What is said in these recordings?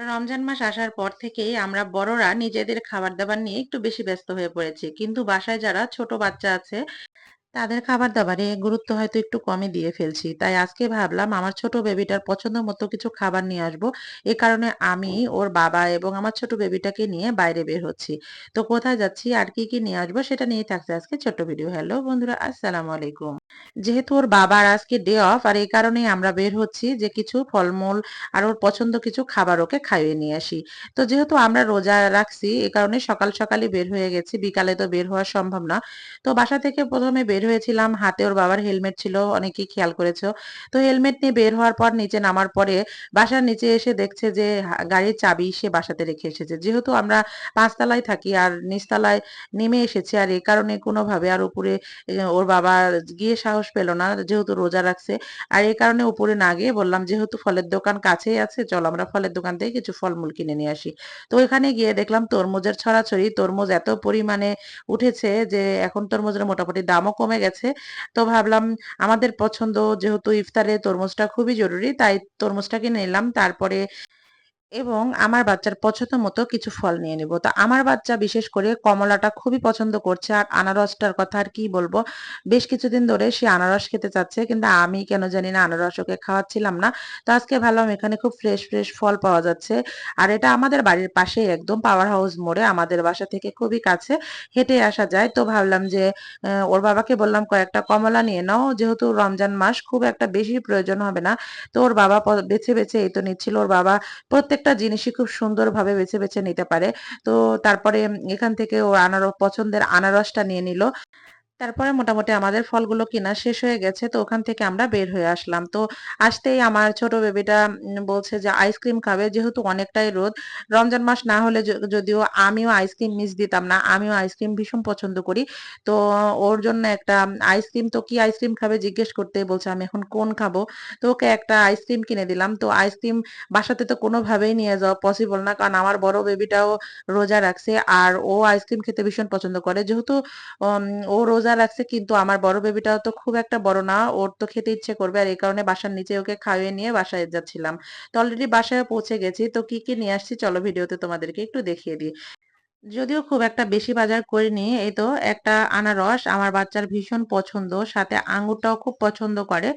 রমজান মাস আসার পর থেকেই আমরা বড়রা নিজেদের খাবার দাবার নিয়ে একটু বেশি ব্যস্ত হয়ে পড়েছি। কিন্তু বাসায় যারা ছোট বাচ্চা আছে তাদের খাবার দাবারে গুরুত্ব হয়তো একটু কমই দিয়ে ফেলছি। তাই আজকে ভাবলাম আমার ছোট বেবিটার পছন্দ মতো কিছু খাবার নিয়ে আসব। এ কারণে আমি, ওর বাবা এবং আমার ছোট বেবিটাকে নিয়ে বাইরে বের হচ্ছি। তো কোথায় যাচ্ছি, আর কি কি নিয়ে আসব সেটা নিয়ে থাকছে আজকে ছোট্ট ভিডিও। হ্যালো বন্ধুরা, আসসালামু আলাইকুম। যেহেতু ওর বাবার আজকে ডে অফ আর এই কারণেই আমরা বের হচ্ছি যে কিছু ফলমূল আর ওর পছন্দ কিছু খাবার ওকে খাইয়ে নিয়ে আসি। তো যেহেতু আমরা রোজা রাখছি এই কারণে সকাল সকালই বের হয়ে গেছি। বিকালে তো বের হওয়া সম্ভব না। তো বাসা থেকে প্রথমে বের হয়েছিলাম, হাতে ওর বাবার হেলমেট ছিল, অনেকেই খেয়াল করেছ। তো হেলমেট নিয়ে বের হওয়ার পর নিচে নামার পরে বাসার নিচে এসে দেখছে যে গাড়ির চাবি সে বাসাতে রেখে এসেছে। যেহেতু আমরা পাঁচতলায় থাকি আর নিচতলায় নেমে এসেছে আর এই কারণে কোনোভাবে আর উপরে ওর বাবা গিয়ে সাহস পেল না, যেহেতু রোজা রাখছে। আর এই কারণে উপরে না গিয়ে বললাম, যেহেতু ফলের দোকান কাছেই আছে, চলো আমরা ফলের দোকান থেকে কিছু ফলমূল কিনে নিয়ে আসি। তো ওইখানে গিয়ে দেখলাম তরমুজের ছড়াছড়ি, তরমুজ এত পরিমাণে উঠেছে যে, এখন তরমুজের মোটামুটি দামও কমে গেছে। তো ভাবলাম আমাদের পছন্দ যেহেতু ইফতারে তরমুজটা খুবই জরুরি তাই তরমুজটাকে নিলাম। তারপরে এবং আমার বাচ্চার পছন্দ মতো কিছু ফল নিয়ে নেব। তো আমার বাচ্চা বিশেষ করে কমলাটা খুবই পছন্দ করছে আর আনারসটার কথা আর কি বলব। বেশ কিছুদিন ধরে সে আনারস খেতে চাচ্ছে কিন্তু আমি কেন জানি না আনারস ওকে খাওয়াচ্ছিলাম না। তো আজকে ভাবলাম এখানে খুব ফ্রেশ ফ্রেশ ফল পাওয়া যাচ্ছে। আর এটা আমাদের বাড়ির পাশেই একদম পাওয়ার হাউস মোড়ে আমাদের বাসা থেকে খুবই কাছে হেঁটে আসা যায়। তো ভাবলাম যে ওর বাবাকে বললাম, কয়েকটা কমলা নিয়ে নাও। যেহেতু রমজান মাস, খুব একটা বেশি প্রয়োজন হবে না। তো ওর বাবা বেছে বেছে এই তো নিচ্ছিল। ওর বাবা প্রত্যেক প্রত্যেকটা জিনিসই খুব সুন্দরভাবে বেছে বেছে নিতে পারে। তো তারপরে এখান থেকে ও আনারস, পছন্দের আনারসটা নিয়ে নিল। তারপরে মোটামুটি আমাদের ফলগুলো কিনা শেষ হয়ে গেছে, তো ওখান থেকে আমরা বের হয়ে আসলাম। তো আসতেই আমার ছোট বেবিটা বলছে যে আইসক্রিম খাবে, যেহেতু অনেকটাই রোদ, রমজান মাস না হলে যদিও আমিও আইসক্রিম মিস দিতাম না, আমিও আইসক্রিম ভীষণ পছন্দ করি। তো ওর জন্য একটা আইসক্রিম তো কি আইসক্রিম খাবে জিজ্ঞেস করতে বলছে, আমি এখন কোন খাব? তো ওকে একটা আইসক্রিম কিনে দিলাম। তো আইসক্রিম বাসাতে তো কোনোভাবেই নিয়ে যাওয়া পসিবল না, কারণ আমার বড় বেবিটাও রোজা রাখছে, আর ও আইসক্রিম খেতে ভীষণ পছন্দ করে। যেহেতু ও রোজা রোজা লাগছে, কিন্তু আমার বড় বেবিটাও তো খুব একটা বড় না। ওর তো খেতে ইচ্ছে করবে, আর এই কারণে বাসার নিচে ওকে খাইয়ে নিয়ে বাসায় যাচ্ছিলাম। তো অলরেডি বাসায় পৌঁছে গেছি। তো কি কি নিয়ে আসছি, চলো ভিডিওতে তোমাদেরকে একটু দেখিয়ে দিই। যদিও খুব একটা বেশি বাজার করিনি, এই তো একটা আনারস আমার বাচ্চার ভীষণ পছন্দ, সাথে আঙ্গুরটাও খুব পছন্দ করে।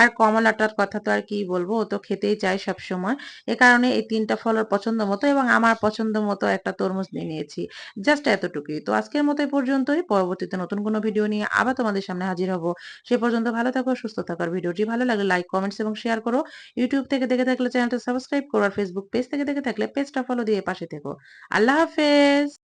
আর কমলাটার কথা তো আর কি বলব, ও তো খেতেই চায় সব সময় এ কারণে এই তিনটা ফলের পছন্দ মতো এবং আমার পছন্দ মতো একটা তরমুজ নিয়ে নিয়েছি, জাস্ট এতটুকুই। তো আজকের মতো পর্যন্তই, পরবর্তীতে নতুন কোনো ভিডিও নিয়ে আবার তোমাদের সামনে হাজির হব। সে পর্যন্ত ভালো থাকো, সুস্থ থাকার ভিডিওটি ভালো লাগলে লাইক, কমেন্টস এবং শেয়ার করো। ইউটিউব থেকে দেখে থাকলে চ্যানেলটা সাবস্ক্রাইব করো আর ফেসবুক পেজ থেকে দেখে থাকলে পেজটা ফলো দিয়ে পাশে থেকো। আল্লাহ হাফেজ!